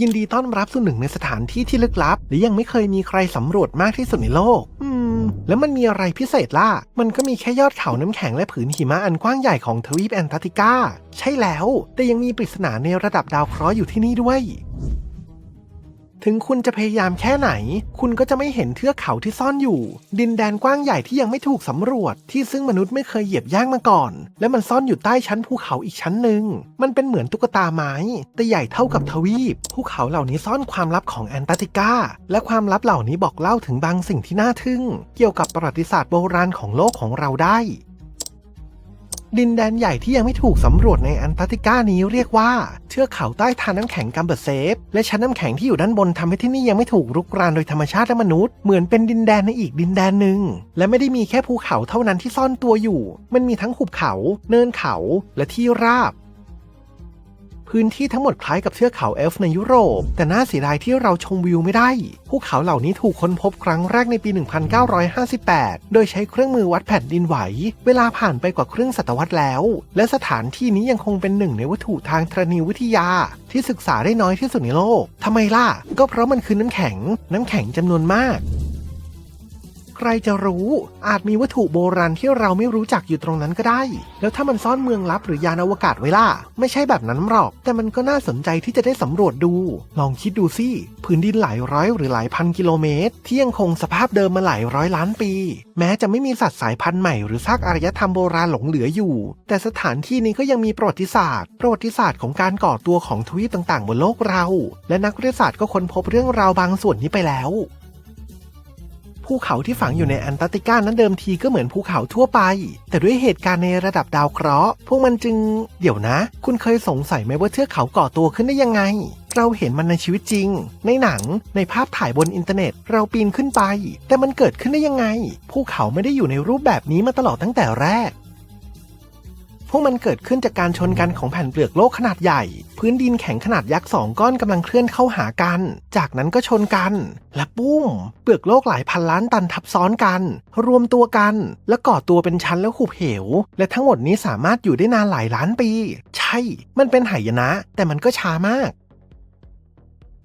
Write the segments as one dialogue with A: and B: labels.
A: ยินดีต้อนรับสู่หนึ่งในสถานที่ที่ลึกลับ และยังไม่เคยมีใครสำรวจมากที่สุดในโลก อืม แล้วมันมีอะไรพิเศษล่ะ มันก็มีแค่ยอดเขาน้ำแข็งและผืนหิมะอันกว้างใหญ่ของทวีปแอนตาร์กติกา ใช่แล้ว แต่ยังมีปริศนาในระดับดาวเคราะห์อยู่ที่นี่ด้วย ถึงคุณจะพยายามแค่ไหน คุณก็จะไม่เห็นเทือกเขาที่ซ่อนอยู่ ดินแดนกว้างใหญ่ที่ยังไม่ถูกสำรวจ ที่ซึ่งมนุษย์ไม่เคยเหยียบย่างมาก่อน และมันซ่อนอยู่ใต้ชั้นภูเขาอีกชั้นหนึ่ง มันเป็นเหมือนตุ๊กตาไม้ แต่ใหญ่เท่ากับทวีป ภูเขาเหล่านี้ซ่อนความลับของแอนตาร์กติกา และความลับเหล่านี้บอกเล่าถึงบางสิ่งที่น่าทึ่ง เกี่ยวกับประวัติศาสตร์โบราณของโลกของเราได้ ดินแดนใหญ่ที่ยังไม่ถูกสำรวจในแอนตาร์กติกานี้เรียกว่าเทือกเขาใต้ทานน้ำแข็งกัมเบอร์เซฟ และชั้นน้ำแข็งที่อยู่ด้านบนทำให้ที่นี่ยังไม่ถูกรุกรานโดยธรรมชาติและมนุษย์ เหมือนเป็นดินแดนในอีกดินแดนหนึ่ง และไม่ได้มีแค่ภูเขาเท่านั้นที่ซ่อนตัวอยู่ มันมีทั้งหุบเขา เนินเขา และที่ราบ พื้นที่ทั้งหมดคล้ายกับเทือกเขาเอลฟ์ในยุโรป แต่น่าเสียดายที่เราชมวิวไม่ได้ ภูเขาเหล่านี้ถูกค้นพบครั้งแรกในปี 1958 โดยใช้เครื่องมือวัดแผ่นดินไหว เวลาผ่านไปกว่าครึ่งศตวรรษแล้ว และสถานที่นี้ยังคงเป็นหนึ่งในวัตถุทางธรณีวิทยา ที่ศึกษาได้น้อยที่สุดในโลกทำไมล่ะ ก็เพราะมันคือน้ำแข็ง น้ำแข็งจำนวนมาก ใครจะรู้ อาจมีวัตถุโบราณที่เราไม่รู้จักอยู่ตรงนั้นก็ได้ แล้วถ้ามันซ่อนเมืองลับหรือยานอวกาศไว้ล่ะ ไม่ใช่แบบนั้นหรอก แต่มันก็น่าสนใจที่จะได้สำรวจดู ลองคิดดูสิพื้นดินหลายร้อยหรือหลายพันกิโลเมตร ที่ยังคงสภาพเดิมมาหลายร้อยล้านปี แม้จะไม่มีสัตว์สายพันธุ์ใหม่หรือซากอารยธรรมโบราณหลงเหลืออยู่ แต่สถานที่นี้ก็ยังมีประวัติศาสตร์ ประวัติศาสตร์ของการก่อตัวของทวีปต่างๆ บนโลกเรา และนักวิทยาศาสตร์ก็ค้นพบเรื่องราวบางส่วนนี้ไปแล้ว ภูเขาที่ฝังอยู่ในแอนตาร์กติกานั้นเดิมทีก็เหมือนภูเขาทั่วไป แต่ด้วยเหตุการณ์ในระดับดาวเคราะห์พวกมันจึง เดี๋ยวนะ คุณเคยสงสัยไหมว่าเทือกเขาก่อตัวขึ้นได้ยังไง เราเห็นมันในชีวิตจริง ในหนังในภาพถ่ายบนอินเทอร์เน็ต เราปีนขึ้นไป แต่มันเกิดขึ้นได้ยังไงภูเขาไม่ได้อยู่ในรูปแบบนี้มาตลอดตั้งแต่แรก พวกมันเกิดขึ้นจากการชนกันของแผ่นเปลือกโลกขนาดใหญ่ พื้นดินแข็งขนาดยักษ์สองก้อนกำลังเคลื่อนเข้าหากัน จากนั้นก็ชนกัน และปุ้ม เปลือกโลกหลายพันล้านตันทับซ้อนกัน รวมตัวกัน และก่อตัวเป็นชั้นแล้วหุบเหว และทั้งหมดนี้สามารถอยู่ได้นานหลายล้านปี ใช่ มันเป็นหายนะ แต่มันก็ช้ามาก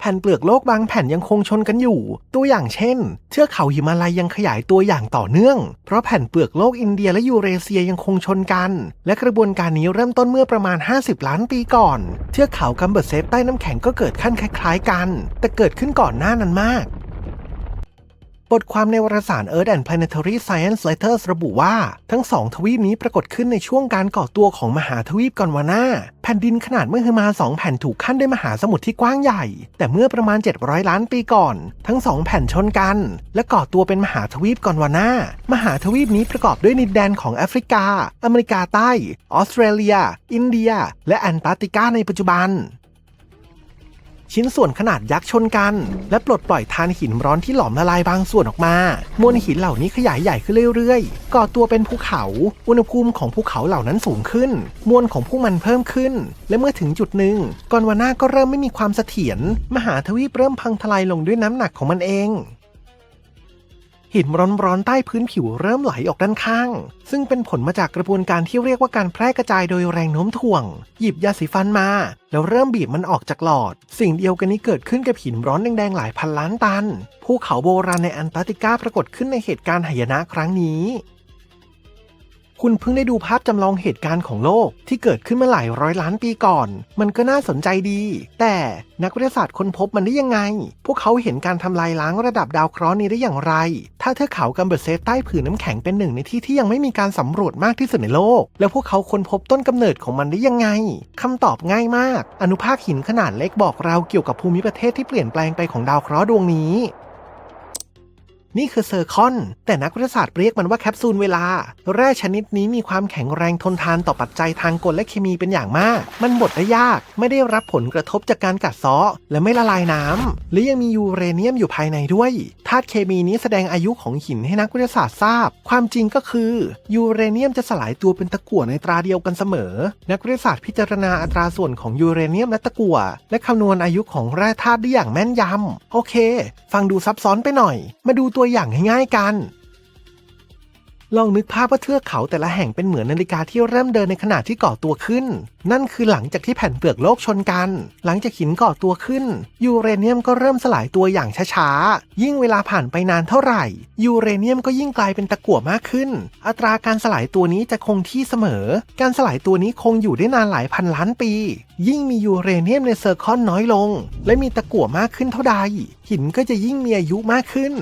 A: ผ่นเปลือกโลกบางแผ่นยังคงชนกันอยู่ ตัวอย่างเช่น เทือกเขาหิมาลัยยังขยายตัวอย่างต่อเนื่อง เพราะแผ่นเปลือกโลกอินเดียและยูเรเซียยังคงชนกัน และกระบวนการนี้เริ่มต้นเมื่อประมาณ 50 ล้านปีก่อน เทือกเขากัมเบอร์เซฟใต้น้ำแข็งก็เกิดขั้นคล้าย ๆ กัน แต่เกิดขึ้นก่อนหน้านั้นมาก บทความในวารสาร Earth and Planetary Science Letters ระบุว่า ทั้งสองทวีปนี้ปรากฏขึ้นในช่วงการก่อตัวของมหาทวีปกอนวาน่าแผ่นดินขนาดมหึมาสองแผ่นถูกขั้นด้วยมหาสมุทรที่กว้างใหญ่ แต่เมื่อประมาณ 700 ล้านปีก่อน ทั้งสองแผ่นชนกัน และก่อตัวเป็นมหาทวีปกอนวาน่ามหาทวีปนี้ประกอบด้วยดินแดนของแอฟริกา อเมริกาใต้ ออสเตรเลีย อินเดีย และแอนตาร์กติกาในปัจจุบัน ชิ้นส่วนขนาดยักษ์ชนกัน และปลดปล่อยทานหินร้อนที่หลอมละลายบางส่วนออกมา มวลหินเหล่านี้ขยายใหญ่ขึ้นเรื่อยๆ ก่อตัวเป็นภูเขา อุณหภูมิของภูเขาเหล่านั้นสูงขึ้น มวลของพวกมันเพิ่มขึ้น และเมื่อถึงจุดหนึ่งกอนวาน่าก็เริ่มไม่มีความเสถียรมหาทวีปเริ่มพังทลายลงด้วยน้ำหนักของมันเอง หินร้อนๆใต้พื้นผิวเริ่มไหลออกด้านข้าง ซึ่งเป็นผลมาจากกระบวนการที่เรียกว่าการแพร่กระจายโดยแรงโน้มถ่วง หยิบยาสีฟันมา แล้วเริ่มบีบมันออกจากหลอด สิ่งเดียวกันนี้เกิดขึ้นกับหินร้อนแดงๆหลายพันล้านตันภูเขาโบราณในแอนตาร์กติกาปรากฏขึ้นในเหตุการณ์หายนะครั้งนี้ คุณเพิ่งได้ดูภาพจำลองเหตุการณ์ของโลกที่เกิดขึ้นมาหลายร้อยล้านปีก่อน มันก็น่าสนใจดี แต่นักวิทยาศาสตร์ค้นพบมันได้ยังไง พวกเขาเห็นการทำลายล้างระดับดาวเคราะห์นี้ได้อย่างไร ถ้าเทือกเขากัมเบอร์เซฟใต้ผืนน้ำแข็งเป็นหนึ่งในที่ที่ยังไม่มีการสำรวจมากที่สุดในโลก แล้วพวกเขาค้นพบต้นกำเนิดของมันได้ยังไงคำตอบง่ายมาก อนุภาคหินขนาดเล็กบอกเราเกี่ยวกับภูมิประเทศที่เปลี่ยนแปลงไปของดาวเคราะห์ดวงนี้ นี่คือเซอร์คอน แต่นักวิทยาศาสตร์เรียกมันว่าแคปซูลเวลา แร่ชนิดนี้มีความแข็งแรงทนทานต่อปัจจัยทางกลและเคมีเป็นอย่างมาก มันบดได้ยาก ไม่ได้รับผลกระทบจากการกัดเซาะและไม่ละลายน้ำและยังมียูเรเนียมอยู่ภายในด้วย ธาตุเคมีนี้แสดงอายุของหินให้นักวิทยาศาสตร์ทราบ ความจริงก็คือยูเรเนียมจะสลายตัวเป็นตะกั่วในตราเดียวกันเสมอ นักวิทยาศาสตร์พิจารณาอัตราส่วนของยูเรเนียมและตะกั่วและคำนวณอายุของแร่ธาตุได้อย่างแม่นยำโอเค ฟังดูซับซ้อนไปหน่อย มาดูตัววอย่างง่ายๆกัน ลองนึกภาพว่าเทือกเขาแต่ละแห่งเป็นเหมือนนาฬิกาที่เริ่มเดินในขณะที่ก่อตัวขึ้น นั่นคือหลังจากที่แผ่นเปลือกโลกชนกัน หลังจากหินก่อตัวขึ้น ยูเรเนียมก็เริ่มสลายตัวอย่างช้าๆ ยิ่งเวลาผ่านไปนานเท่าไหร่ ยูเรเนียมก็ยิ่งกลายเป็นตะกั่วมากขึ้น อัตราการสลายตัวนี้จะคงที่เสมอ การสลายตัวนี้คงอยู่ได้นานหลายพันล้านปี ยิ่งมียูเรเนียมในเซอร์คอนน้อยลง และมีตะกั่วมากขึ้นเท่าใดหินก็จะยิ่งมีอายุมากขึ้น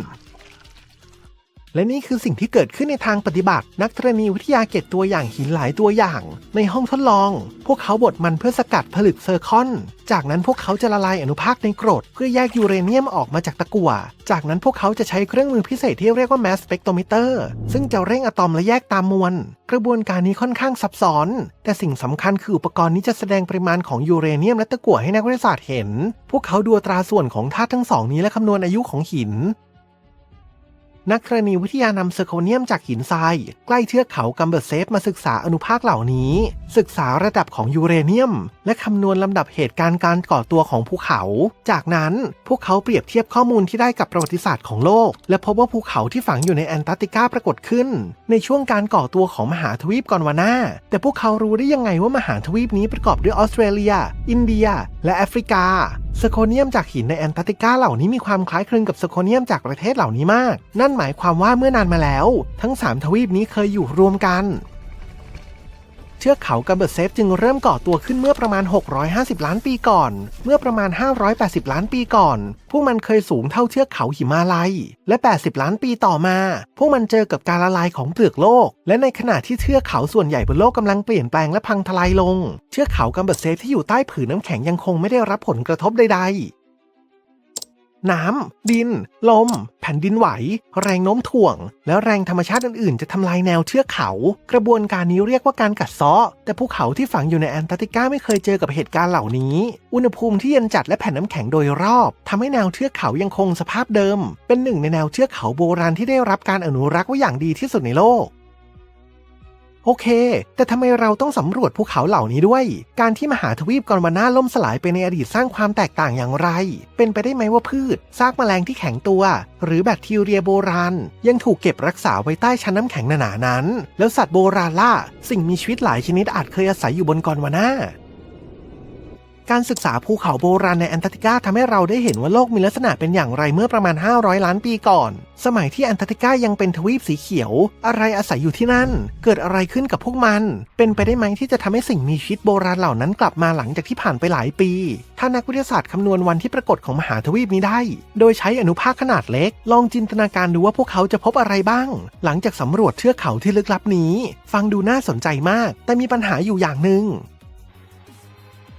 A: และนี่คือสิ่งที่เกิดขึ้นในทางปฏิบัติ นักธรณีวิทยาเก็บตัวอย่างหินหลายตัวอย่าง ในห้องทดลอง พวกเขาบดมันเพื่อสกัดผลึกเซอร์คอน จากนั้นพวกเขาจะละลายอนุภาคในกรด เพื่อแยกยูเรเนียมออกมาจากตะกั่ว จากนั้นพวกเขาจะใช้เครื่องมือพิเศษที่เรียกว่า mass spectrometer ซึ่งจะเร่งอะตอมและแยกตามมวลกระบวนการนี้ค่อนข้างซับซ้อน แต่สิ่งสำคัญคืออุปกรณ์นี้จะแสดงปริมาณของยูเรเนียมและตะกั่วให้นักวิทยาศาสตร์เห็น พวกเขาดูตราส่วนของธาตุทั้งสองนี้และคำนวณอายุของหิน นักธรณีวิทยานำเซอร์โคเนียมจากหินทราย ใกล้เทือกเขากัมเบอร์เซฟมาศึกษาอนุภาคเหล่านี้ ศึกษาระดับของยูเรเนียม และคำนวณลำดับเหตุการณ์การก่อตัวของภูเขา จากนั้นพวกเขาเปรียบเทียบข้อมูลที่ได้กับประวัติศาสตร์ของโลก และพบว่าภูเขาที่ฝังอยู่ในแอนตาร์กติกาปรากฏขึ้น ในช่วงการก่อตัวของมหาทวีปกอนวาน่าแต่พวกเขารู้ได้ยังไงว่ามหาทวีปนี้ประกอบด้วยออสเตรเลีย อินเดีย และแอฟริกาสโคเนียมจากหินในแอนตาร์กติกาเหล่านี้มีความคล้ายคลึงกับสโคเนียมจากประเทศเหล่านี้มาก นั่นหมายความว่าเมื่อนานมาแล้ว ทั้ง 3 ทวีปนี้เคยอยู่รวมกัน เทือกเขากัมเบอร์เซฟจึงเริ่มก่อตัวขึ้นเมื่อประมาณ 650 ล้านปีก่อน เมื่อประมาณ 580 ล้านปีก่อน พวกมันเคยสูงเท่าเทือกเขาหิมาลัย และ 80 ล้านปีต่อมา พวกมันเจอกับการละลายของเปลือกโลก และในขณะที่เทือกเขาส่วนใหญ่บนโลกกำลังเปลี่ยนแปลงและพังทลายลง เทือกเขากัมเบอร์เซฟที่อยู่ใต้ผืนน้ำแข็งยังคงไม่ได้รับผลกระทบใดๆ น้ำ ดิน ลม แผ่นดินไหว แรงโน้มถ่วง และแรงธรรมชาติอื่นๆ จะทำลายแนวเทือกเขา กระบวนการนี้เรียกว่าการกัดเซาะ แต่ภูเขาที่ฝังอยู่ในแอนตาร์กติกาไม่เคยเจอกับเหตุการณ์เหล่านี้ อุณหภูมิที่เย็นจัดและแผ่นน้ำแข็งโดยรอบทำให้แนวเทือกเขายังคงสภาพเดิม เป็นหนึ่งในแนวเทือกเขาโบราณที่ได้รับการอนุรักษ์ไว้อย่างดีที่สุดในโลก โอเค แต่ทำไมเราต้องสำรวจภูเขาเหล่านี้ด้วย การที่มหาทวีปกอนวาน่าล่มสลายไปในอดีตสร้างความแตกต่างอย่างไร เป็นไปได้ไหมว่าพืช ซากแมลงที่แข็งตัว หรือแบคทีเรียโบราณ ยังถูกเก็บรักษาไว้ใต้ชั้นน้ำแข็งหนาๆนั้น แล้วสัตว์โบราณล่ะสิ่งมีชีวิตหลายชนิดอาจเคยอาศัยอยู่บนกอนวาน่า การศึกษาภูเขาโบราณในแอนตาร์กติกาทำให้เราได้เห็นว่าโลกมีลักษณะเป็นอย่างไรเมื่อประมาณ 500 ล้านปีก่อน สมัยที่แอนตาร์กติกายังเป็นทวีปสีเขียว อะไรอาศัยอยู่ที่นั่น เกิดอะไรขึ้นกับพวกมัน เป็นไปได้ไหมที่จะทำให้สิ่งมีชีวิตโบราณเหล่านั้นกลับมาหลังจากที่ผ่านไปหลายปี ถ้านักวิทยาศาสตร์คำนวณวันที่ปรากฏของมหาทวีปนี้ได้ โดยใช้อนุภาคขนาดเล็ก ลองจินตนาการดูว่าพวกเขาจะพบอะไรบ้าง หลังจากสำรวจเทือกเขาที่ลึกลับนี้ ฟังดูน่าสนใจมาก แต่มีปัญหาอยู่อย่างหนึ่ง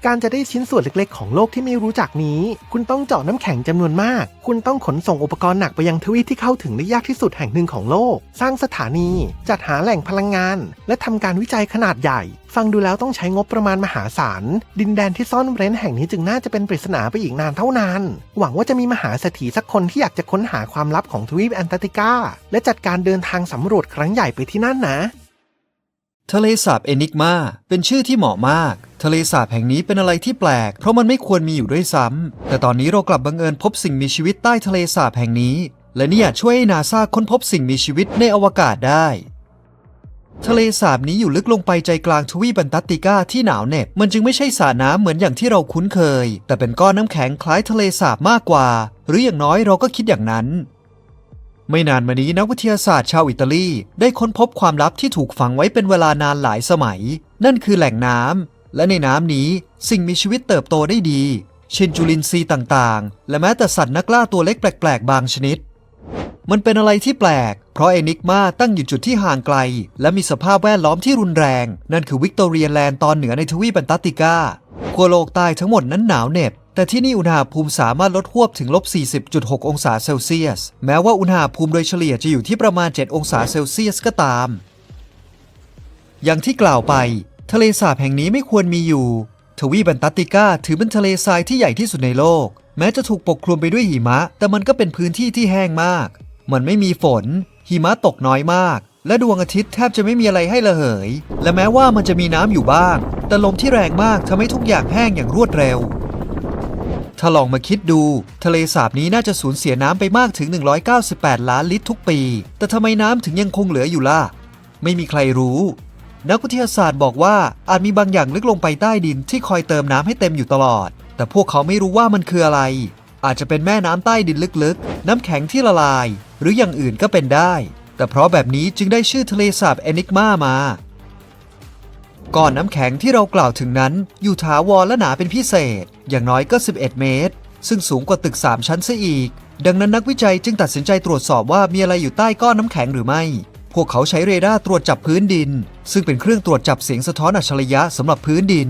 A: การจะได้ชิ้นส่วนเล็กๆ ของโลกที่ไม่รู้จักนี้ คุณต้องเจาะน้ำแข็งจำนวนมาก คุณต้องขนส่งอุปกรณ์หนักไปยังทวีปที่เข้าถึงได้ยากที่สุดแห่งหนึ่งของโลก สร้างสถานี จัดหาแหล่งพลังงาน และทำการวิจัยขนาดใหญ่ ฟังดูแล้วต้องใช้งบประมาณมหาศาล ดินแดนที่ซ่อนเร้นแห่งนี้จึงน่าจะเป็นปริศนาไปอีกนานเท่านาน หวังว่าจะมีมหาเศรษฐีสักคนที่อยากจะค้นหาความลับของทวีปแอนตาร์กติกา และจัดการเดินทางสำรวจครั้งใหญ่ไปที่นั่นนะ
B: ทะเลสาบเอนิกมาเป็นชื่อที่เหมาะมาก ทะเลสาบแห่งนี้เป็นอะไรที่แปลก เพราะมันไม่ควรมีอยู่ด้วยซ้ำแต่ตอนนี้เรากลับบังเอิญพบสิ่งมีชีวิตใต้ทะเลสาบแห่งนี้ และนี่อยช่วยให้นาซาค้นพบสิ่งมีชีวิตในอวกาศได้ ทะเลสาบนี้อยู่ลึกลงไปใจกลางทวีปแอนตาร์กติกาที่หนาวเหน็บมันจึงไม่ใช่สระน้ำเหมือนอย่างที่เราคุ้นเคย แต่เป็นก้อนน้ำแข็งคล้ายทะเลสาบมากกว่า หรืออย่างน้อยเราก็คิดอย่างนั้น ไม่นานมานี้นักวิทยาศาสตร์ชาวอิตาลีได้ค้นพบความลับที่ถูกฝังไว้เป็นเวลานานหลายสมัย นั่นคือแหล่งน้ำและในน้ำนี้สิ่งมีชีวิตเติบโตได้ดี เช่นจุลินทรีย์ต่างๆ และแม้แต่สัตว์นักล่าตัวเล็กแปลก ๆ บางชนิด มันเป็นอะไรที่แปลก เพราะเอนิกมาตั้งอยู่จุดที่ห่างไกล และมีสภาพแวดล้อมที่รุนแรง นั่นคือวิกตอเรียแลนด์ตอนเหนือในทวีปแอนตาร์กติกาขั้วโลกใต้ทั้งหมดนั้นหนาวเหน็บ แต่ที่นี่อุณหภูมิสามารถลดหวบถึงลบ 40.6 องศาเซลเซียส แม้ว่าอุณหภูมิโดยเฉลี่ยจะอยู่ที่ประมาณ 7 องศาเซลเซียสก็ตาม อย่างที่กล่าวไป ทะเลสาบแห่งนี้ไม่ควรมีอยู่ ทวีปแอนตาร์กติกาถือเป็นทะเลทรายที่ใหญ่ที่สุดในโลก แม้จะถูกปกคลุมไปด้วยหิมะ แต่มันก็เป็นพื้นที่ที่แห้งมาก มันไม่มีฝน หิมะตกน้อยมาก และดวงอาทิตย์แทบจะไม่มีอะไรให้ระเหย และแม้ว่ามันจะมีน้ำอยู่บ้าง แต่ลมที่แรงมากทำให้ทุกอย่างแห้งอย่างรวดเร็ว ถ้าลองมาคิดดู ทะเลสาบนี้น่าจะสูญเสียน้ำไปมากถึง 198 ล้านลิตรทุกปี แต่ทำไมน้ำถึงยังคงเหลืออยู่ล่ะ ไม่มีใครรู้ นักวิทยาศาสตร์บอกว่าอาจมีบางอย่างลึกลงไปใต้ดินที่คอยเติมน้ำให้เต็มอยู่ตลอด แต่พวกเขาไม่รู้ว่ามันคืออะไร อาจจะเป็นแม่น้ำใต้ดินลึกๆ น้ำแข็งที่ละลาย หรืออย่างอื่นก็เป็นได้ แต่เพราะแบบนี้จึงได้ชื่อทะเลสาบเอนิกมามา ก่อนน้ำแข็งที่เรากล่าวถึงนั้น อยู่ถาวรและหนาเป็นพิเศษ อย่างน้อยก็ 11 เมตร ซึ่งสูงกว่าตึก 3 ชั้นซะอีก ดังนั้นนักวิจัยจึงตัดสินใจตรวจสอบว่ามีอะไรอยู่ใต้ก้อนน้ำแข็งหรือไม่ พวกเขาใช้เรดาร์ตรวจจับพื้นดิน ซึ่งเป็นเครื่องตรวจจับเสียงสะท้อนอัจฉริยะสำหรับพื้นดิน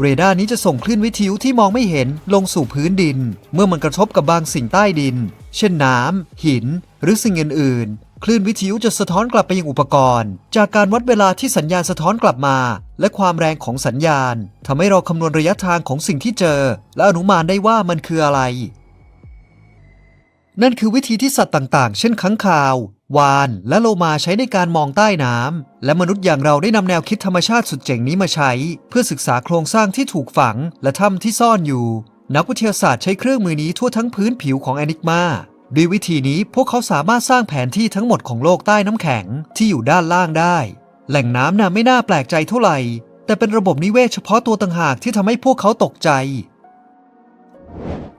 B: เรดาร์นี้จะส่งคลื่นวิทยุที่มองไม่เห็นลงสู่พื้นดิน เมื่อมันกระทบกับบางสิ่งใต้ดิน เช่นน้ำหิน หรือสิ่งอื่นๆ คลื่นวิทยุจะสะท้อนกลับไปยังอุปกรณ์ จากการวัดเวลาที่สัญญาณสะท้อนกลับมา และความแรงของสัญญาณทำให้เราคำนวณระยะทางของสิ่งที่เจอ และอนุมานได้ว่ามันคืออะไร นั่นคือวิธีที่สัตว์ต่างๆ เช่นค้างคาว วาน และโลมาใช้ในการมองใต้น้ำและมนุษย์อย่างเราได้นำแนวคิดธรรมชาติสุดเจ๋งนี้มาใช้ เพื่อศึกษาโครงสร้างที่ถูกฝังและถ้ำที่ซ่อนอยู่ นักวิทยาศาสตร์ใช้เครื่องมือนี้ทั่วทั้งพื้นผิวของแอนิกมา ด้วยวิธีนี้พวกเขาสามารถสร้างแผนที่ทั้งหมดของโลกใต้น้ำแข็งที่อยู่ด้านล่างได้ แหล่งน้ำน่ะไม่น่าแปลกใจเท่าไหร่ แต่เป็นระบบนิเวศเฉพาะตัวต่างหากที่ทำให้พวกเขาตกใจ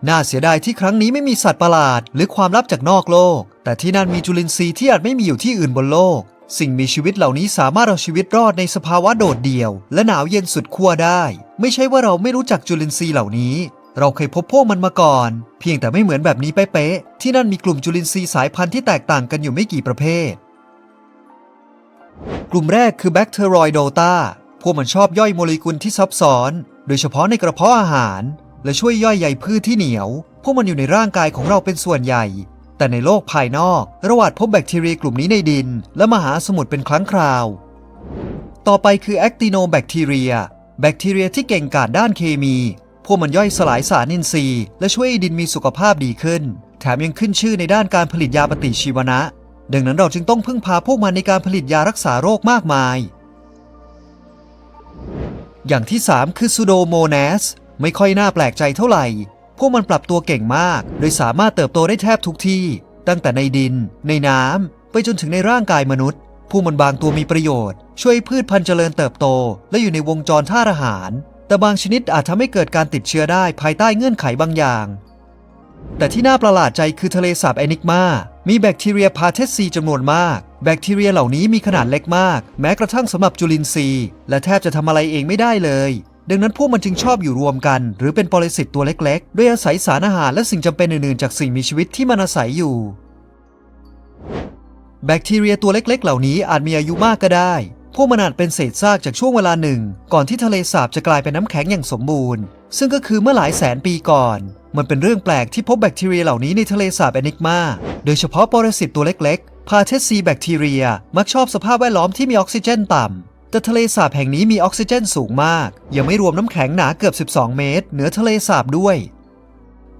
B: น่าเสียดายที่ครั้งนี้ไม่มีสัตว์ประหลาด หรือความลับจากนอกโลก แต่ที่นั่นมีจุลินทรีย์ที่อาจไม่มีอยู่ที่อื่นบนโลก สิ่งมีชีวิตเหล่านี้สามารถเอาชีวิตรอดในสภาวะโดดเดี่ยว และหนาวเย็นสุดขั้วได้ ไม่ใช่ว่าเราไม่รู้จักจุลินทรีย์เหล่านี้ เราเคยพบพวกมันมาก่อน เพียงแต่ไม่เหมือนแบบนี้เป๊ะๆที่นั่นมีกลุ่มจุลินทรีย์สายพันธุ์ที่แตกต่างกันอยู่ไม่กี่ประเภท กลุ่มแรกคือแบคเทอรอยโดตาพวกมันชอบย่อยโมเลกุลที่ซับซ้อน โดยเฉพาะในกระเพาะอาหาร และช่วยย่อยใยพืชที่เหนียว พวกมันอยู่ในร่างกายของเราเป็นส่วนใหญ่ แต่ในโลกภายนอกระหว่างพบแบคทีเรียกลุ่มนี้ในดิน และมหาสมุทรเป็นครั้งคราว ต่อไปคือแอคติโนแบคทีเรีย แบคทีเรียที่เก่งกาจด้านเคมี พวกมันย่อยสลายสารอินทรีย์ และช่วยดินมีสุขภาพดีขึ้น แถมยังขึ้นชื่อในด้านการผลิตยาปฏิชีวนะ ดังนั้นเราจึงต้องพึ่งพาพวกมันในการผลิตยารักษาโรคมากมาย อย่างที่ 3 คือซูโดโมเนสไม่ค่อยน่าแปลกใจเท่าไหร่ พวกมันปรับตัวเก่งมาก โดยสามารถเติบโตได้แทบทุกที่ ตั้งแต่ในดิน ในน้ำไปจนถึงในร่างกายมนุษย์พวกมันบางตัวมีประโยชน์ ช่วยพืชพันธุ์เจริญเติบโต และอยู่ในวงจรท่าตุอาหาร แต่บางชนิดอาจทำให้เกิดการติดเชื้อได้ภายใต้เงื่อนไขบางอย่าง แต่ที่น่าประหลาดใจคือทะเลสาบแอนิกมา มีแบคทีเรียพาเทสซีจำนวนมาก แบคทีเรียเหล่านี้มีขนาดเล็กมาก แม้กระทั่งสำหรับจุลินทรีย์ และแทบจะทำอะไรเองไม่ได้เลย ดังนั้นพวกมันจึงชอบอยู่รวมกัน หรือเป็นปรสิตตัวเล็กๆ ด้วยอาศัยสารอาหารและสิ่งจำเป็นอื่นๆจากสิ่งมีชีวิตที่มันอาศัยอยู่ แบคทีเรียตัวเล็กๆ เหล่านี้อาจมีอายุมากก็ได้ พวกมันอาจเป็นเศษซากจากช่วงเวลาหนึ่ง ก่อนที่ทะเลสาบจะกลายเป็นน้ำแข็งอย่างสมบูรณ์ ซึ่งก็คือเมื่อหลายแสนปีก่อน มันเป็นเรื่องแปลกที่พบแบคทีเรียเหล่านี้ในทะเลสาบแอนิกมา โดยเฉพาะปรสิตตัวเล็กๆ พาเทสซีแบคทีเรีย มักชอบสภาพแวดล้อมที่มีออกซิเจนต่ำ แต่ทะเลสาบแห่งนี้มีออกซิเจนสูงมาก ยังไม่รวมน้ำแข็งหนาเกือบ 12 เมตร เหนือทะเลสาบด้วย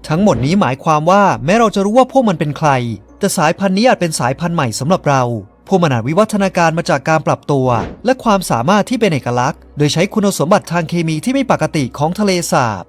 B: ทั้งหมดนี้หมายความว่าแม้เราจะรู้ว่าพวกมันเป็นใคร แต่สายพันธุ์นี้อาจเป็นสายพันธุ์ใหม่สำหรับเรา วกมันอาจวิวัฒนาการมาจากการปรับตัว และความสามารถที่เป็นเอกลักษณ์ โดยใช้คุณสมบัติทางเคมีที่ไม่ปกติของทะเลสาบ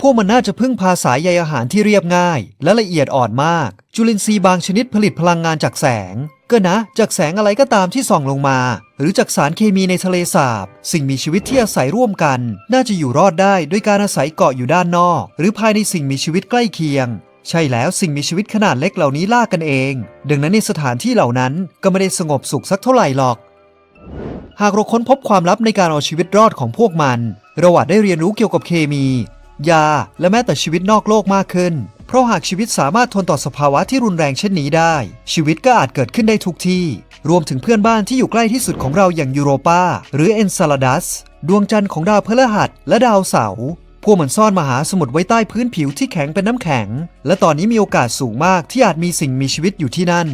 B: พวกมันน่าจะพึ่งพาสายใยอาหารที่เรียบง่าย และละเอียดอ่อนมาก จุลินทรีย์บางชนิดผลิตพลังงานจากแสง ก็นะ จากแสงอะไรก็ตามที่ส่องลงมา หรือจากสารเคมีในทะเลสาบ สิ่งมีชีวิตที่อาศัยร่วมกัน น่าจะอยู่รอดได้ด้วยการอาศัยเกาะอยู่ด้านนอก หรือภายในสิ่งมีชีวิตใกล้เคียง ใช่แล้วสิ่งมีชีวิตขนาดเล็กเหล่านี้ล่ากันเอง ดังนั้นในสถานที่เหล่านั้นก็ไม่ได้สงบสุขสักเท่าไหร่หรอก หากเราค้นพบความลับในการเอาชีวิตรอดของพวกมัน เราอาจได้เรียนรู้เกี่ยวกับเคมี ยา และแม้แต่ชีวิตนอกโลกมากขึ้น เพราะหากชีวิตสามารถทนต่อสภาวะที่รุนแรงเช่นนี้ได้ ชีวิตก็อาจเกิดขึ้นได้ทุกที่ รวมถึงเพื่อนบ้านที่อยู่ใกล้ที่สุดของเราอย่างยูโรปาหรือเอนซาลาดัส ดวงจันทร์ของดาวพฤหัสและดาวเสาร์ พวกมันซ่อนมหาสมุทรไว้ใต้พื้นผิวที่แข็งเป็นน้ำแข็ง และตอนนี้มีโอกาสสูงมากที่อาจมีสิ่งมีชีวิตอยู่ที่นั่น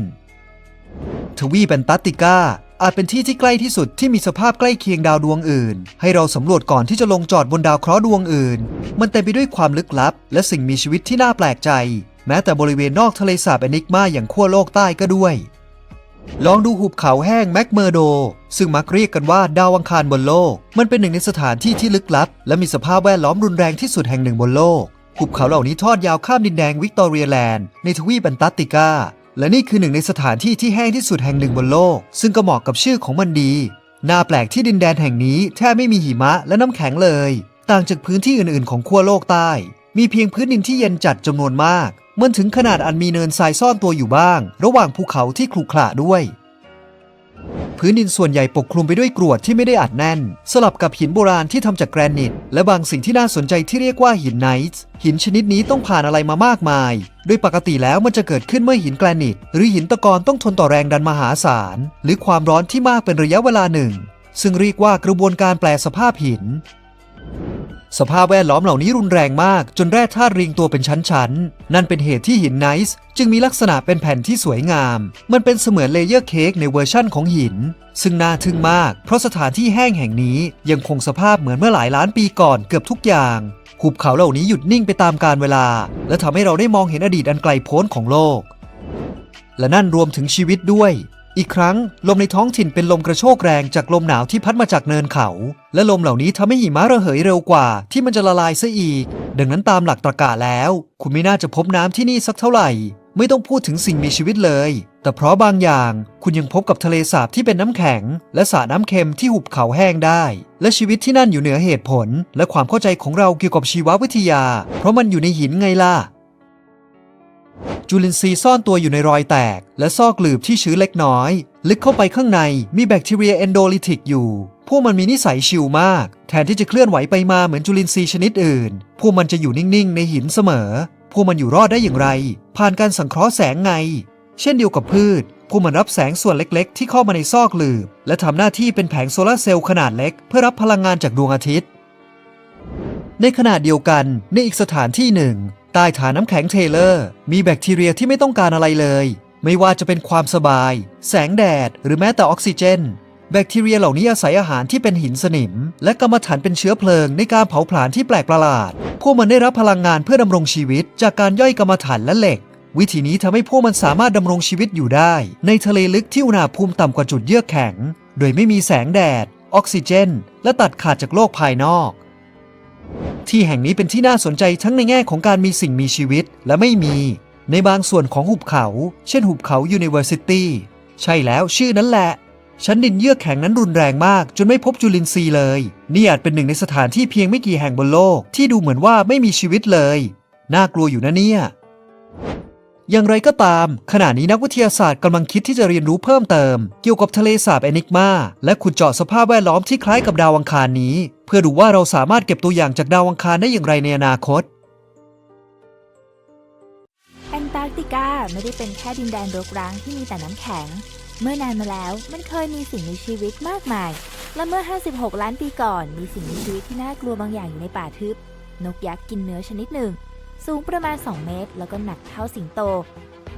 B: ทวีปแอนตาร์กติกาอาจเป็นที่ที่ใกล้ที่สุดที่มีสภาพใกล้เคียงดาวดวงอื่น ให้เราสำรวจก่อนที่จะลงจอดบนดาวเคราะห์ดวงอื่น มันเต็มไปด้วยความลึกลับ และสิ่งมีชีวิตที่น่าแปลกใจ แม้แต่บริเวณนอกทะเลสาบแอนิกมาอย่างขั้วโลกใต้ก็ด้วย ลองดูหุบเขาแห้งแมกเมอร์โด ซึ่งมักเรียกกันว่าดาวอังคารบนโลก มันเป็นหนึ่งในสถานที่ที่ลึกลับ และมีสภาพแวดล้อมรุนแรงที่สุดแห่งหนึ่งบนโลก หุบเขาเหล่านี้ทอดยาวข้ามดินแดงวิกตอเรียแลนด์ในทวีปแอนตาร์กติกา และนี่คือหนึ่งในสถานที่ที่แห้งที่สุดแห่งหนึ่งบนโลก ซึ่งก็เหมาะกับชื่อของมันดีน่าแปลกที่ดินแดนแห่งนี้แทบไม่มีหิมะและน้ำแข็งเลย ต่างจากพื้นที่อื่นๆ ของขั้วโลกใต้ มีเพียงพื้นดินที่เย็นจัดจำนวนมาก มันถึงขนาดอันมีเนินทรายซ่อนตัวอยู่บ้าง ระหว่างภูเขาที่ขรุขระด้วย พื้นดินส่วนใหญ่ปกคลุมไปด้วยกรวดที่ไม่ได้อัดแน่น สลับกับหินโบราณที่ทำจากแกรนิต และบางสิ่งที่น่าสนใจที่เรียกว่าหินไนท์หินชนิดนี้ต้องผ่านอะไรมามากมาย โดยปกติแล้วมันจะเกิดขึ้นเมื่อหินแกรนิต หรือหินตะกอนต้องทนต่อแรงดันมหาศาล หรือความร้อนที่มากเป็นระยะเวลาหนึ่ง ซึ่งเรียกว่ากระบวนการแปลสภาพหิน สภาพแวดล้อมเหล่านี้รุนแรงมากจนแร่ธาตุเรียงตัวเป็นชั้นๆ นั่นเป็นเหตุที่หินไนซ์จึงมีลักษณะเป็นแผ่นที่สวยงาม มันเป็นเสมือนเลเยอร์เค้กในเวอร์ชั่นของหิน ซึ่งน่าทึ่งมาก เพราะสถานที่แห้งแห่งนี้ยังคงสภาพเหมือนเมื่อหลายล้านปีก่อนเกือบทุกอย่างหุบเขาเหล่านี้หยุดนิ่งไปตามกาลเวลา และทำให้เราได้มองเห็นอดีตอันไกลโพ้นของโลก และนั่นรวมถึงชีวิตด้วย อีกครั้งลมในท้องถิ่นเป็นลมกระโชกแรงจากลมหนาวที่พัดมาจากเนินเขา และลมเหล่านี้ทำให้หิมะระเหยเร็วกว่า ที่มันจะละลายซะอีก ดังนั้นตามหลักตรรกะแล้ว คุณไม่น่าจะพบน้ำที่นี่สักเท่าไหร่ ไม่ต้องพูดถึงสิ่งมีชีวิตเลย แต่เพราะบางอย่าง คุณยังพบกับทะเลสาบที่เป็นน้ำแข็ง และสระน้ำเค็มที่หุบเขาแห้งได้ และชีวิตที่นั่นอยู่เหนือเหตุผล และความเข้าใจของเราเกี่ยวกับชีววิทยา เพราะมันอยู่ในหินไงล่ะ จุลินทรีย์ซ่อนตัวอยู่ในรอยแตก และซอกหลืบที่ชื้นเล็กน้อย ลึกเข้าไปข้างในมีแบคทีเรียเอนโดลิทิกอยู่ พวกมันมีนิสัยชิลมาก แทนที่จะเคลื่อนไหวไปมาเหมือนจุลินทรีย์ชนิดอื่น พวกมันจะอยู่นิ่งๆ ในหินเสมอ พวกมันอยู่รอดได้อย่างไร ผ่านการสังเคราะห์แสงไง เช่นเดียวกับพืช พวกมันรับแสงส่วนเล็ก ๆ ที่เข้ามาในซอกหลืบ และทำหน้าที่เป็นแผงโซลาร์เซลล์ขนาดเล็ก เพื่อรับพลังงานจากดวงอาทิตย์ในขณะเดียวกันในอีกสถานที่หนึ่ง ใต้ฐานน้ำแข็งเทเลอร์ มีแบคทีเรียที่ไม่ต้องการอะไรเลย ไม่ว่าจะเป็นความสบาย แสงแดด หรือแม้แต่ออกซิเจน แบคทีเรียเหล่านี้อาศัยอาหารที่เป็นหินสนิม และกรรมฐานเป็นเชื้อเพลิงในการเผาผลาญที่แปลกประหลาด พวกมันได้รับพลังงานเพื่อดำรงชีวิต จากการย่อยกรรมฐานและเหล็ก วิธีนี้ทำให้พวกมันสามารถดำรงชีวิตอยู่ได้ ในทะเลลึกที่อุณหภูมิต่ำกว่าจุดเยือกแข็ง โดยไม่มีแสงแดด ออกซิเจน และตัดขาดจากโลกภายนอก ที่แห่งนี้เป็นที่น่าสนใจทั้งในแง่ของการมีสิ่งมีชีวิตและไม่มี ในบางส่วนของหุบเขา เช่นหุบเขา University ใช่แล้วชื่อนั้นแหละ ชั้นดินเยือกแข็งนั้นรุนแรงมาก จนไม่พบจุลินทรีย์เลย นี่อาจเป็นหนึ่งในสถานที่เพียงไม่กี่แห่งบนโลก ที่ดูเหมือนว่าไม่มีชีวิตเลย น่ากลัวอยู่นะเนี่ย อย่างไรก็ตาม ขณะนี้นักวิทยาศาสตร์กำลังคิดที่จะเรียนรู้เพิ่มเติม เกี่ยวกับทะเลสาบเอนิกมาและขุดเจาะสภาพแวดล้อมที่คล้ายกับดาวอังคารนี้ เพื่อดูว่าเราสามารถเก็บตัวอย่างจากดาวอังคารได้อย่างไรในอนาคต
C: แอนตาร์กติกาไม่ได้เป็นแค่ดินแดนรกร้างที่มีแต่น้ำแข็ง เมื่อนานมาแล้วมันเคยมีสิ่งมีชีวิตมากมาย และเมื่อ 56 ล้านปีก่อน มีสิ่งมีชีวิตที่น่ากลัวบางอย่างอยู่ในป่าทึบ นกยักษ์กินเนื้อชนิดหนึ่ง สูงประมาณ 2 เมตร แล้วก็หนักเท่าสิงโต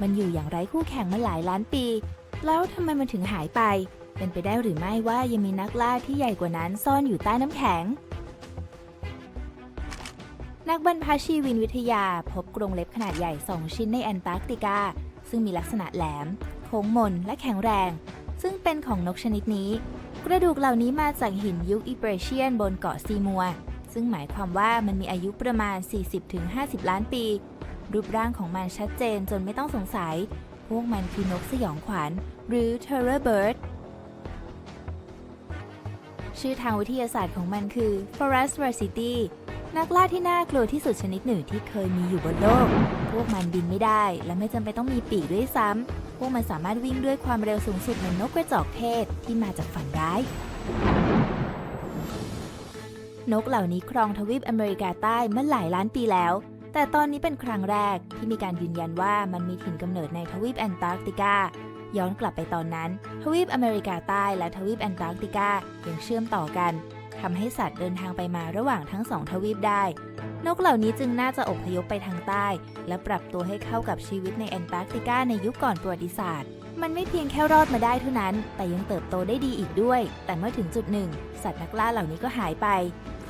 C: มันอยู่อย่างไร้คู่แข่งมาหลายล้านปี แล้วทำไมมันถึงหายไป เป็นไปได้หรือไม่ว่ายังมีนักล่าที่ใหญ่กว่านั้นซ่อนอยู่ใต้น้ำแข็ง นักบรรพชีวินวิทยาพบกรงเล็บขนาดใหญ่ 2 ชิ้นในแอนตาร์กติกา ซึ่งมีลักษณะแหลม โค้งมน และแข็งแรง ซึ่งเป็นของนกชนิดนี้ กระดูกเหล่านี้มาจากหินยุคอีเปรเชียนบนเกาะซีมัว ซึ่งหมายความว่ามันมีอายุประมาณ 40-50 ล้านปี รูปร่างของมันชัดเจนจนไม่ต้องสงสัย พวกมันคือนกสยองขวัญ หรือ terror bird ชื่อทางวิทยาศาสตร์ของมันคือ Forest Varsity นักล่าที่น่ากลัวที่สุดชนิดหนึ่งที่เคยมีอยู่บนโลก พวกมันบินไม่ได้ และไม่จำเป็นต้องมีปีกด้วยซ้ำ พวกมันสามารถวิ่งด้วยความเร็วสูงสุดเหมือนนกกระจอกเทศที่มาจากฝันร้าย นกเหล่านี้ครองทวีปอเมริกาใต้เมื่อหลายล้านปีแล้ว แต่ตอนนี้เป็นครั้งแรกที่มีการยืนยันว่ามันมีถิ่นกำเนิดในทวีปแอนตาร์กติกา ย้อนกลับไปตอนนั้น ทวีปอเมริกาใต้และทวีปแอนตาร์กติกายังเชื่อมต่อกันทำให้สัตว์เดินทางไปมาระหว่างทั้งสองทวีปได้ นกเหล่านี้จึงน่าจะอพยพไปทางใต้ และปรับตัวให้เข้ากับชีวิตในแอนตาร์กติกาในยุคก่อนประวัติศาสตร์มันไม่เพียงแค่รอดมาได้เท่านั้น แต่ยังเติบโตได้ดีอีกด้วย แต่เมื่อถึงจุดหนึ่ง สัตว์นักล่าเหล่านี้ก็หายไป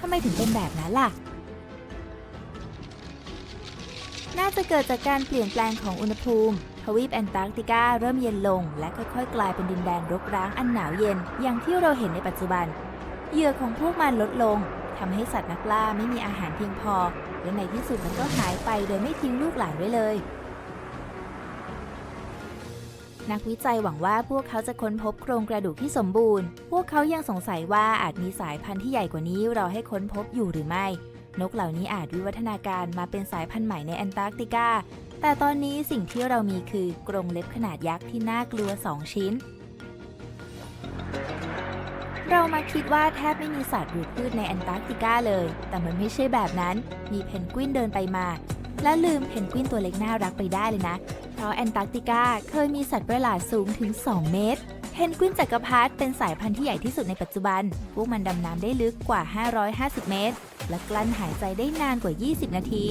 C: ำไมถึงเป็นแบบนั้นล่ะ น่าจะเกิดจากการเปลี่ยนแปลงของอุณหภูมิ ทวีปแอนตาร์กติกาเริ่มเย็นลง และค่อยๆ กลายเป็นดินแดนรกร้างอันหนาวเย็น อย่างที่เราเห็นในปัจจุบัน เหยื่อของพวกมันลดลงทำให้สัตว์นักล่าไม่มีอาหารเพียงพอ และในที่สุดมันก็หายไปโดยไม่ทิ้งลูกหลานไว้เลย นักวิจัยหวังว่าพวกเขาจะค้นพบโครงกระดูกที่สมบูรณ์ พวกเขายังสงสัยว่าอาจมีสายพันธุ์ที่ใหญ่กว่านี้รอให้ค้นพบอยู่หรือไม่ นกเหล่านี้อาจวิวัฒนาการมาเป็นสายพันธุ์ใหม่ในแอนตาร์กติกา แต่ตอนนี้สิ่งที่เรามีคือกรงเล็บขนาดยักษ์ที่น่ากลัว 2 ชิ้น เรามาคิดว่าแทบไม่มีสัตว์หรือพืชในแอนตาร์กติกาเลย แต่มันไม่ใช่แบบนั้น มีเพนกวินเดินไปมา และลืมเพนกวินตัวเล็กน่ารักไปได้เลยนะ เพราะแอนตาร์กติกาเคยมีสัตว์ประหลาดสูงถึง 2 เมตร เพนกวินจักรพรรดิเป็นสายพันธุ์ที่ใหญ่ที่สุดในปัจจุบัน พวกมันดำน้ำได้ลึกกว่า 550 เมตร และกลั้นหายใจได้นานกว่า 20 นาที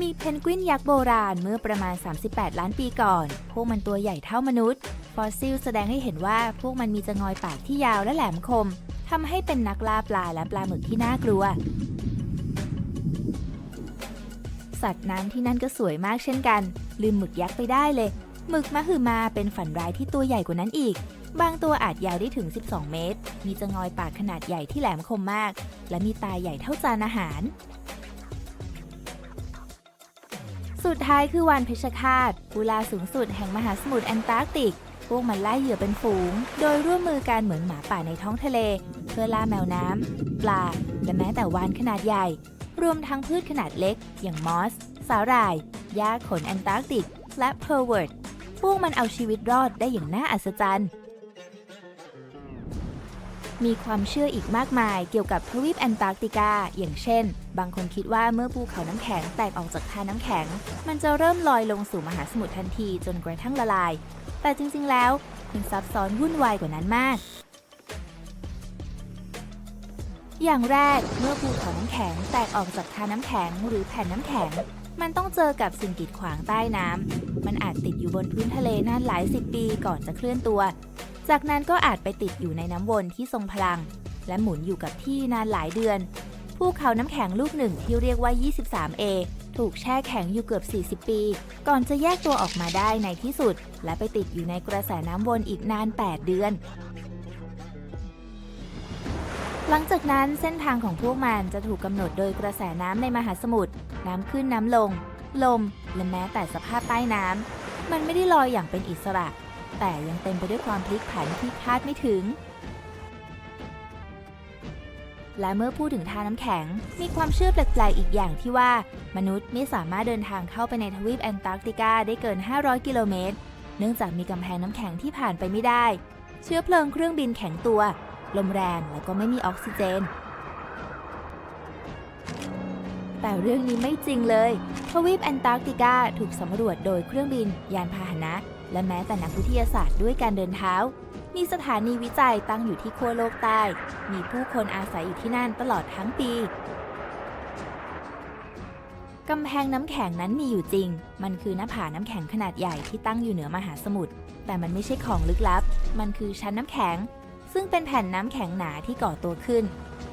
C: มีเพนกวินยักษ์โบราณเมื่อประมาณ 38 ล้านปีก่อน พวกมันตัวใหญ่เท่ามนุษย์ ฟอสซิลแสดงให้เห็นว่าพวกมันมีจงอยปากที่ยาวและแหลมคมทำให้เป็นนักล่าปลาและปลาหมึกที่น่ากลัว สัตว์น้ำที่นั่นก็สวยมากเช่นกัน ลืมหมึกยักษ์ไปได้เลย หมึกมะฮือมาเป็นฝันร้ายที่ตัวใหญ่กว่านั้นอีก บางตัวอาจยาวได้ถึง 12 เมตร มีจงอยปากขนาดใหญ่ที่แหลมคมมาก และมีตาใหญ่เท่าจานอาหาร สุดท้ายคือวานเพชรฆาตกุลาสูงสุดแห่งมหาสมุทรแอนตาร์กติกพวกมันไล่เหยื่อเป็นฝูง โดยร่วมมือกันเหมือนหมาป่าในท้องทะเล เพื่อล่าแมวน้ำ ปลา และแม้แต่วานขนาดใหญ่ รวมทั้งพืชขนาดเล็ก อย่างมอส สาหร่าย หญ้าขนแอนตาร์กติก และเพอร์เวิร์ด พวกมันเอาชีวิตรอดได้อย่างน่าอัศจรรย์ มีความเชื่ออีกมากมายเกี่ยวกับทวีปแอนตาร์กติกา อย่างเช่น บางคนคิดว่าเมื่อภูเขาน้ำแข็งแตกออกจากทาน้ำแข็ง มันจะเริ่มลอยลงสู่มหาสมุทรทันทีจนกระทั่งละลาย แต่จริงๆ แล้วมันซับซ้อนวุ่นวายกว่านั้นมาก อย่างแรกเมื่อภูเขาน้ำแข็งแตกออกจากทาน้ำแข็งหรือแผ่นน้ำแข็ง มันต้องเจอกับสิ่งกีดขวางใต้น้ำมันอาจติดอยู่บนพื้นทะเลนานหลายสิบปีก่อนจะเคลื่อนตัว จากนั้นก็อาจไปติดอยู่ในน้ำวนที่ทรงพลัง และหมุนอยู่กับที่นานหลายเดือนภูเขาน้ำแข็งลูกหนึ่งที่เรียกว่า 23A ถูกแช่แข็งอยู่เกือบ 40 ปี ก่อนจะแยกตัวออกมาได้ในที่สุด และไปติดอยู่ในกระแสน้ำวนอีกนาน 8 เดือน หลังจากนั้นเส้นทางของพวกมันจะถูกกำหนดโดยกระแสน้ำในมหาสมุทร น้ำขึ้นน้ำลง ลม และแม้แต่สภาพใต้น้ำ มันไม่ได้ลอยอย่างเป็นอิสระ แต่ยังเต็มไปด้วยความพลิกผันที่คาดไม่ถึง และเมื่อพูดถึงทาน้ำแข็ง มีความเชื่อแปลกๆอีกอย่างที่ว่า มนุษย์ไม่สามารถเดินทางเข้าไปในทวีปแอนตาร์กติกาได้เกิน 500 กิโลเมตร เนื่องจากมีกำแพงน้ำแข็งที่ผ่านไปไม่ได้ เชื้อเพลิงเครื่องบินแข็งตัว ลมแรงและก็ไม่มีออกซิเจน แต่เรื่องนี้ไม่จริงเลยทวีปแอนตาร์กติกาถูกสำรวจโดยเครื่องบิน ยานพาหนะ และแม้แต่นักวิทยาศาสตร์ด้วยการเดินเท้า มีสถานีวิจัยตั้งอยู่ที่ขั้วโลกใต้ มีผู้คนอาศัยอยู่ที่นั่นตลอดทั้งปีกำแพงน้ำแข็งนั้นมีอยู่จริง มันคือหน้าผาน้ำแข็งขนาดใหญ่ที่ตั้งอยู่เหนือมหาสมุทร แต่มันไม่ใช่ของลึกลับ มันคือชั้นน้ำแข็ง ซึ่งเป็นแผ่นน้ำแข็งหนาที่ก่อตัวขึ้น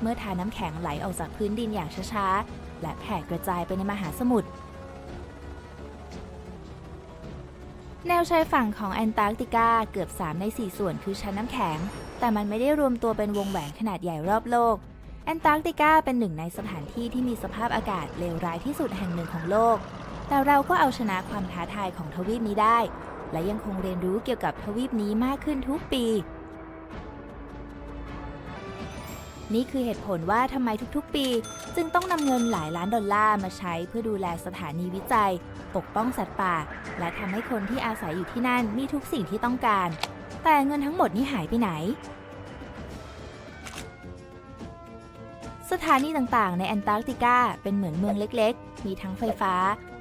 C: เมื่อทาน้ำแข็งไหลออกจากพื้นดินอย่างช้าๆ และแผ่กระจายไปในมหาสมุทรแนวชายฝั่งของแอนตาร์กติกาเกือบ 3 ใน 4 ส่วนคือชั้นน้ำแข็ง แต่มันไม่ได้รวมตัวเป็นวงแหวนขนาดใหญ่รอบโลก แอนตาร์กติกาเป็นหนึ่งในสถานที่ที่มีสภาพอากาศเลวร้ายที่สุดแห่งหนึ่งของโลก แต่เราก็เอาชนะความท้าทายของทวีปนี้ได้ และยังคงเรียนรู้เกี่ยวกับทวีปนี้มากขึ้นทุกปี นี่คือเหตุผลว่าทำไมทุกๆ ปี จึงต้องนำเงินหลายล้านดอลลาร์มาใช้เพื่อดูแลสถานีวิจัย ปกป้องสัตว์ป่า และทำให้คนที่อาศัยอยู่ที่นั่นมีทุกสิ่งที่ต้องการ แต่เงินทั้งหมดนี้หายไปไหน สถานีต่างๆ ในแอนตาร์กติกาเป็นเหมือนเมืองเล็กๆ มีทั้งไฟฟ้า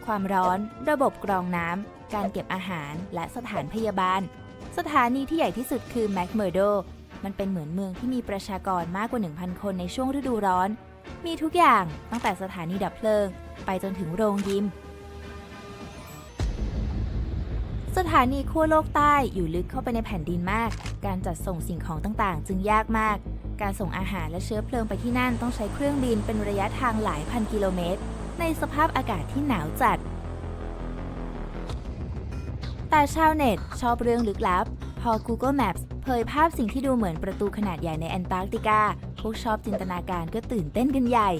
C: ความร้อน ระบบกรองน้ำการเก็บอาหารและสถานพยาบาล สถานีที่ใหญ่ที่สุดคือแมคเมอร์โด มันเป็นเหมือนเมืองที่มีประชากรมากกว่า 1,000 คนในช่วงฤดูร้อน มีทุกอย่างตั้งแต่สถานีดับเพลิง ไปจนถึงโรงยิม สถานีขั้วโลกใต้อยู่ลึกเข้าไปในแผ่นดินมาก การจัดส่งสิ่งของต่างๆ จึงยากมาก การส่งอาหารและเชื้อเพลิงไปที่นั่นต้องใช้เครื่องบินเป็นระยะทางหลายพันกิโลเมตร ในสภาพอากาศที่หนาวจัดแต่ชาวเน็ตชอบเรื่องลึกลับ พอ Google Maps เผยภาพสิ่งที่ดูเหมือนประตูขนาดใหญ่ในแอนตาร์กติกา พวกชอบจินตนาการก็ตื่นเต้นกันใหญ่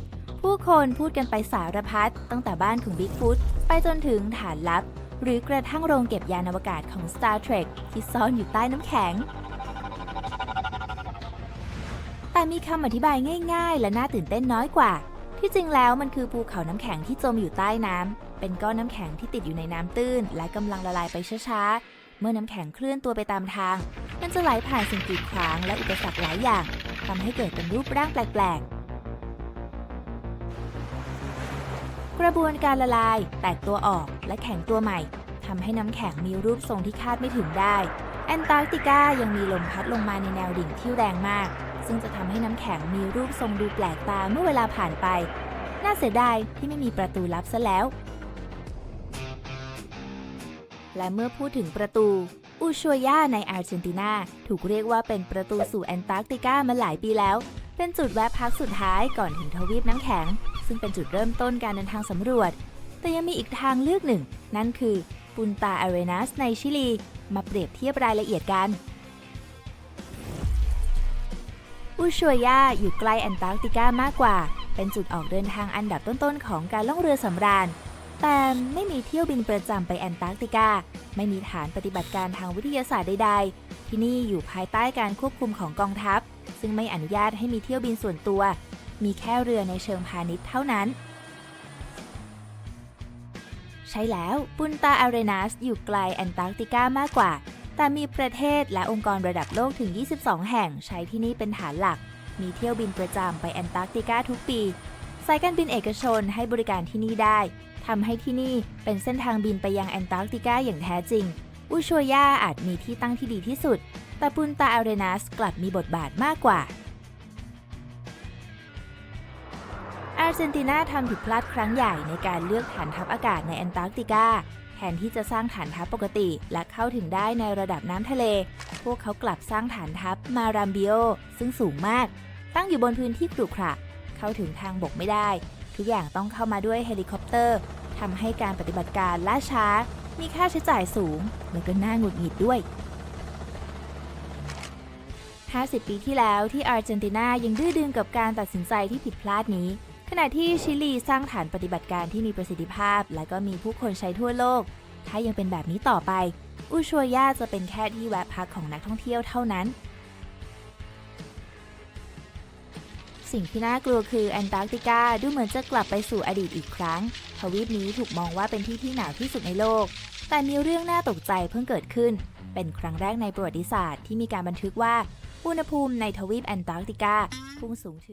C: ผู้คนพูดกันไปสารพัดตั้งแต่บ้านของบิ๊กฟุตไปจนถึงฐานลับ หรือกระทั่งโรงเก็บยานอวกาศของ Star Trek ที่ซ่อนอยู่ใต้น้ำแข็ง แต่มีคำอธิบายง่าย ๆ และน่าตื่นเต้นน้อยกว่า ที่จริงแล้วมันคือภูเขาน้ำแข็งที่จมอยู่ใต้น้ำเป็นก้อนน้ำแข็งที่ติดอยู่ในน้ำตื้น และกำลังละลายไปช้าๆ เมื่อน้ำแข็งเคลื่อนตัวไปตามทาง มันจะไหลผ่านสิ่งกีดขวางและอุปสรรคหลายอย่างทำให้เกิดเป็นรูปร่างแปลกๆ กระบวนการละลาย แตกตัวออกและแข็งตัวใหม่ทำให้น้ำแข็งมีรูปทรงที่คาดไม่ถึงได้ แอนตาร์กติกายังมีลมพัดลงมาในแนวดิ่งที่แรงมาก ซึ่งจะทำให้น้ำแข็งมีรูปทรงดูแปลกตาเมื่อเวลาผ่านไป น่าเสียดายที่ไม่มีประตูลับซะแล้ว และเมื่อพูดถึงประตู อูชัวยาในอาร์เจนตินาถูกเรียกว่าเป็นประตูสู่แอนตาร์กติกามาหลายปีแล้ว เป็นจุดแวะพักสุดท้ายก่อนถึงทวีปน้ำแข็ง ซึ่งเป็นจุดเริ่มต้นการเดินทางสำรวจ แต่ยังมีอีกทางเลือกหนึ่ง นั่นคือปุนตาอารีนัสในชิลี มาเปรียบเทียบรายละเอียดกันอูชัวยาอยู่ใกล้แอนตาร์กติกามากกว่า เป็นจุดออกเดินทางอันดับต้นๆของการล่องเรือสำราญ แต่ไม่มีเที่ยวบินประจำไปแอนตาร์กติกา ไม่มีฐานปฏิบัติการทางวิทยาศาสตร์ใดๆ ที่นี่อยู่ภายใต้การควบคุมของกองทัพ ซึ่งไม่อนุญาตให้มีเที่ยวบินส่วนตัว มีแค่เรือในเชิงพาณิชย์เท่านั้น ใช่แล้วปุนตาอารีนัสอยู่ไกลแอนตาร์กติกามากกว่า แต่มีประเทศและองค์กรระดับโลกถึง 22 แห่งใช้ที่นี่เป็นฐานหลัก มีเที่ยวบินประจำไปแอนตาร์กติกาทุกปีสายการบินเอกชนให้บริการที่นี่ได้ ทำให้ที่นี่เป็นเส้นทางบินไปยังแอนตาร์กติกาอย่างแท้จริง อุโชยาอาจมีที่ตั้งที่ดีที่สุด แต่ปุนตาอารีนัสกลับมีบทบาทมากกว่า อาร์เจนตินาทำผิดพลาดครั้งใหญ่ในการเลือกฐานทัพอากาศในแอนตาร์กติกาแทนที่จะสร้างฐานทัพปกติและเข้าถึงได้ในระดับน้ำทะเล พวกเขากลับสร้างฐานทัพมารามบิโอซึ่งสูงมาก ตั้งอยู่บนพื้นที่ขรุขระเข้าถึงทางบกไม่ได้ ทุกอย่างต้องเข้ามาด้วยเฮลิคอปเตอร์ทำให้การปฏิบัติการล่าช้า มีค่าใช้จ่ายสูง และก็น่าหงุดหงิดด้วย 50 ปีที่แล้วที่อาร์เจนตินายังดื้อดึงกับการตัดสินใจที่ผิดพลาดนี้ ขณะที่ชิลีสร้างฐานปฏิบัติการที่มีประสิทธิภาพ และก็มีผู้คนใช้ทั่วโลก ถ้ายังเป็นแบบนี้ต่อไป อุชัวยาจะเป็นแค่ที่แวะพักของนักท่องเที่ยวเท่านั้น สิ่งที่น่ากลัวคือแอนตาร์กติกาดูเหมือนจะกลับไปสู่อดีตอีกครั้ง ทวีปนี้ถูกมองว่าเป็นที่ที่หนาวที่สุดในโลก แต่มีเรื่องน่าตกใจเพิ่งเกิดขึ้น เป็นครั้งแรกในประวัติศาสตร์ที่มีการบันทึกว่า อุณหภูมิในทวีปแอนตาร์กติกาพุ่งสูงถึง